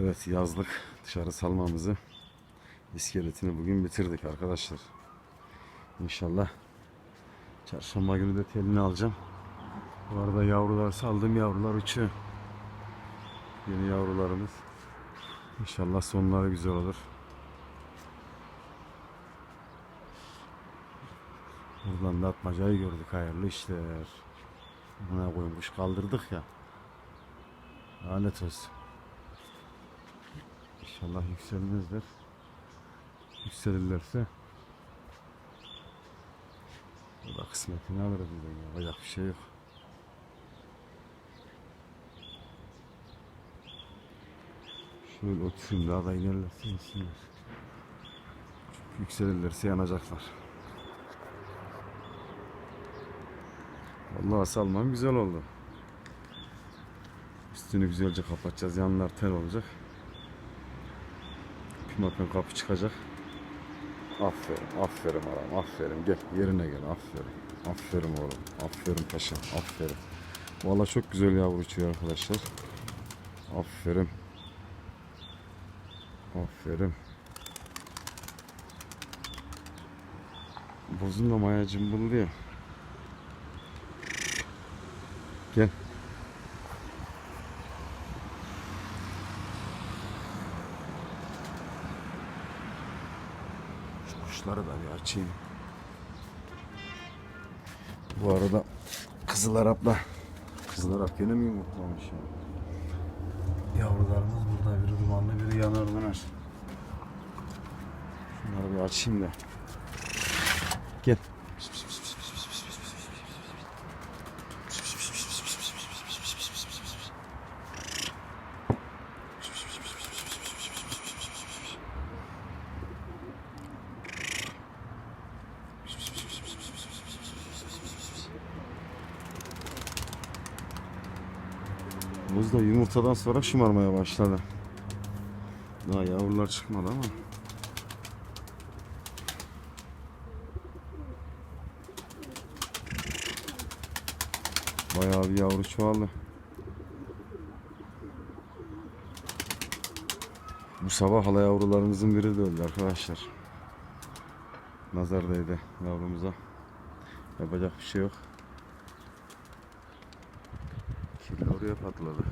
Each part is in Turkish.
Evet yazlık dışarı salmamızı iskeletini bugün bitirdik arkadaşlar. İnşallah çarşamba günü de telini alacağım. Bu arada yavrular saldım yavrular uçuyor. Yeni yavrularımız. İnşallah sonları güzel olur. Buradan da atmacayı gördük hayırlı işler. Buna koymuş kaldırdık ya. Lanet olsun. İnşallah yükselmezler. Yükselirlerse o da kısmetini alırız bizden ya. Yapacak bir şey yok. Şöyle oturayım daha da inerlerse insinler. Çünkü yükselirlerse yanacaklar. Vallahi salmam güzel oldu. Üstünü güzelce kapatacağız. Yanlar tel olacak. Pimapen kapı çıkacak. Aferin, aferin aram, aferin. Gel, yerine gel, aferin. Aferin oğlum, aferin paşam, aferin. Vallahi çok güzel yavru uçuyor arkadaşlar. Aferin. Aferin. Bozun da maya cımbıldı ya. Gel. Şu kuşları da bir açayım. Bu arada Kızıl Arap'la Kızıl Arap gene mi yumurtlamış ya? Yavrularımız burada biri dumanlı biri yanar döner. Şunları bir açayım da. Gel. Buz da yumurtadan sonra şımarmaya başladı. Daha yavrular çıkmadı ama. Bayağı bir yavru çoğaldı. Bu sabah hala yavrularımızın biri de öldü arkadaşlar. Nazar değdi yavrumuza. Yapacak bir şey yok. Kirli oraya patladı.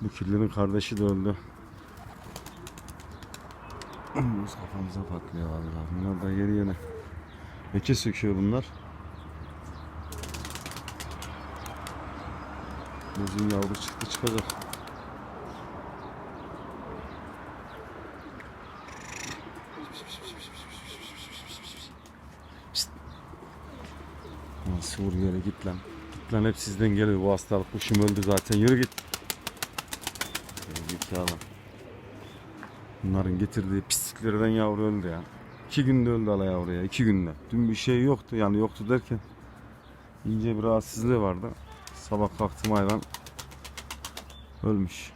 Bu kirlinin kardeşi de öldü. Buz kafamıza patlıyor vallahi. Bunlar da yeni yeni. Eke söküyor bunlar. Buzun yavru çıktı çıkacak. Nasıl vur yere git lan. Git lan hep sizden geliyor bu hastalık. Kuşum öldü zaten. Yürü git. Git ya lan. Bunların getirdiği pisliklerden yavru öldü ya. İki günde öldü ala yavru ya. iki günde. Dün bir şey yoktu yani yoktu derken ince bir rahatsızlığı vardı. Sabah kalktım hayvan ölmüş.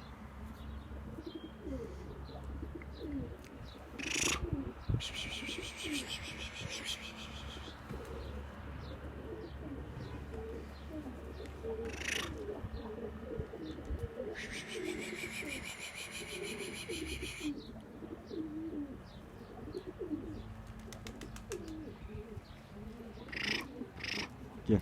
Gel.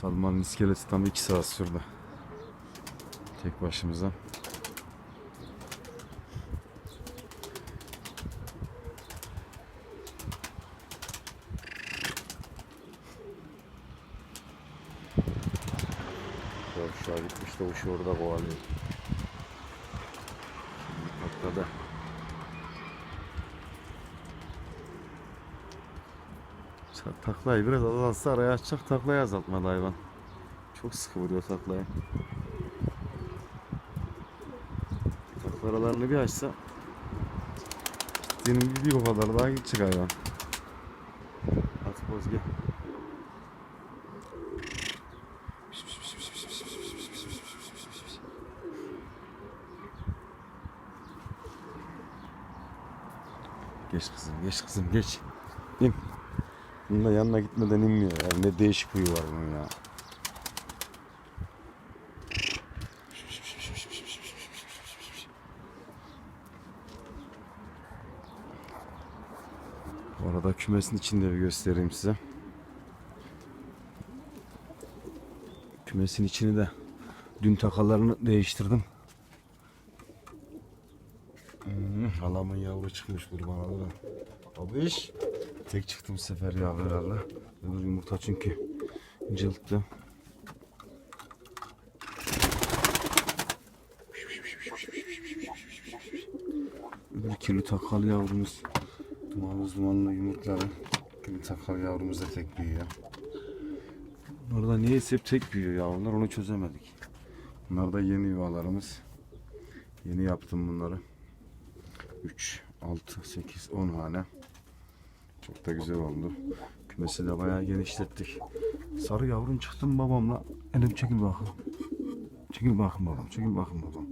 Salmanın iskeleti tam 2 saat sürdü. Tek başımıza. Yavşağa gitmiş de uşu orada kovalıyor. Başladı. Ça- Taklayı biraz azaltsa araya açacak taklayı azaltmadı hayvan. Çok sıkı vuruyor taklayı. Taklaralarını bir açsa senin bir o kadar daha gidecek hayvan. At boz gel. Geç kızım, geç kızım, geç. İn. Bunun da yanına gitmeden inmiyor ya. Ne değişik huyu var bunun ya. Bu arada kümesin içinde bir göstereyim size. Kümesin içini de dün takalarını değiştirdim. Hmm, halamın yavru çıkmış kurban alırım. Abiş. Tek çıktım bu sefer yavru herhalde. Öbür yumurta çünkü cılttı. Öbür kirli takal yavrumuz. Dumanlı dumanlı yumurtları. Kirli takal yavrumuz da tek büyüyor. Bunlar da niyeyse hep tek büyüyor yavrular onu çözemedik. Bunlar da yeni yuvalarımız. Yeni yaptım bunları. 3, 6, 8, 10 hane. Çok da güzel oldu. Kümesi de bayağı genişlettik. Sarı yavrum çıktım babamla. Elim çekil bakın. Çekil bakın babam. Çekil bakın babam.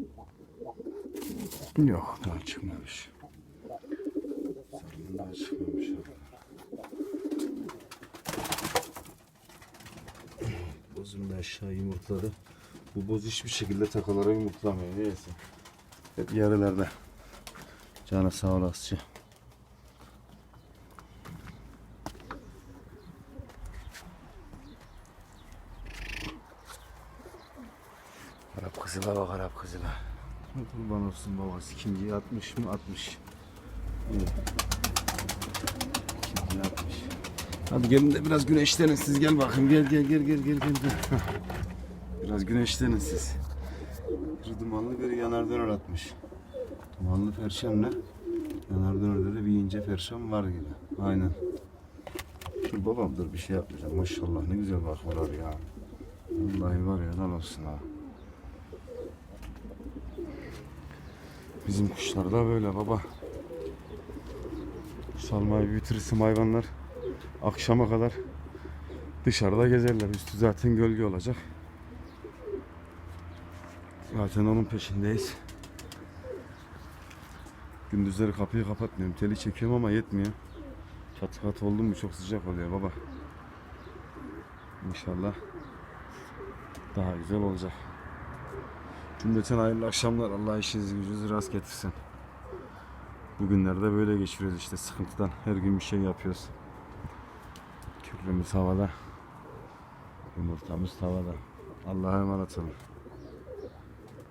Yok daha çıkmamış. Sarının daha çıkmamış. Bozum da aşağı yumurtladı. Bu boz hiçbir şekilde takalara yumurtlamıyor. Neyse. Hep yarılarda. Canı sağ olasın. Arap kızıla bak Arap kızıla. Kurban olsun babası. İkinciyi atmış mı? Atmış. İyi. İkinciyi atmış. Hadi gelin de biraz güneşlenin siz gel bakayım. Gel gel gel gel gel gel. biraz güneşlenin siz. Bir dumanlı bir yanar döner atmış. Dumanlı perşemle yanar dönerde de bir ince perşem var gibi. Aynen. Şu babamdır bir şey yapmayacağım. Maşallah ne güzel bakıyorlar ya. Vallahi var ya helal olsun ha. Bizim kuşlar da böyle baba. Salmayı bitirirsin hayvanlar. Akşama kadar dışarıda gezerler. Üstü zaten gölge olacak. Zaten onun peşindeyiz. Gündüzleri kapıyı kapatmıyorum. Teli çekiyorum ama yetmiyor. Çatı kat oldu mu çok sıcak oluyor baba. İnşallah daha güzel olacak. Cümleten hayırlı akşamlar. Allah işinizi gücünüzü rast getirsin. Bugünlerde böyle geçiriyoruz işte sıkıntıdan. Her gün bir şey yapıyoruz. Kükrümüz havada. Yumurtamız tavada. Allah'a emanet olun.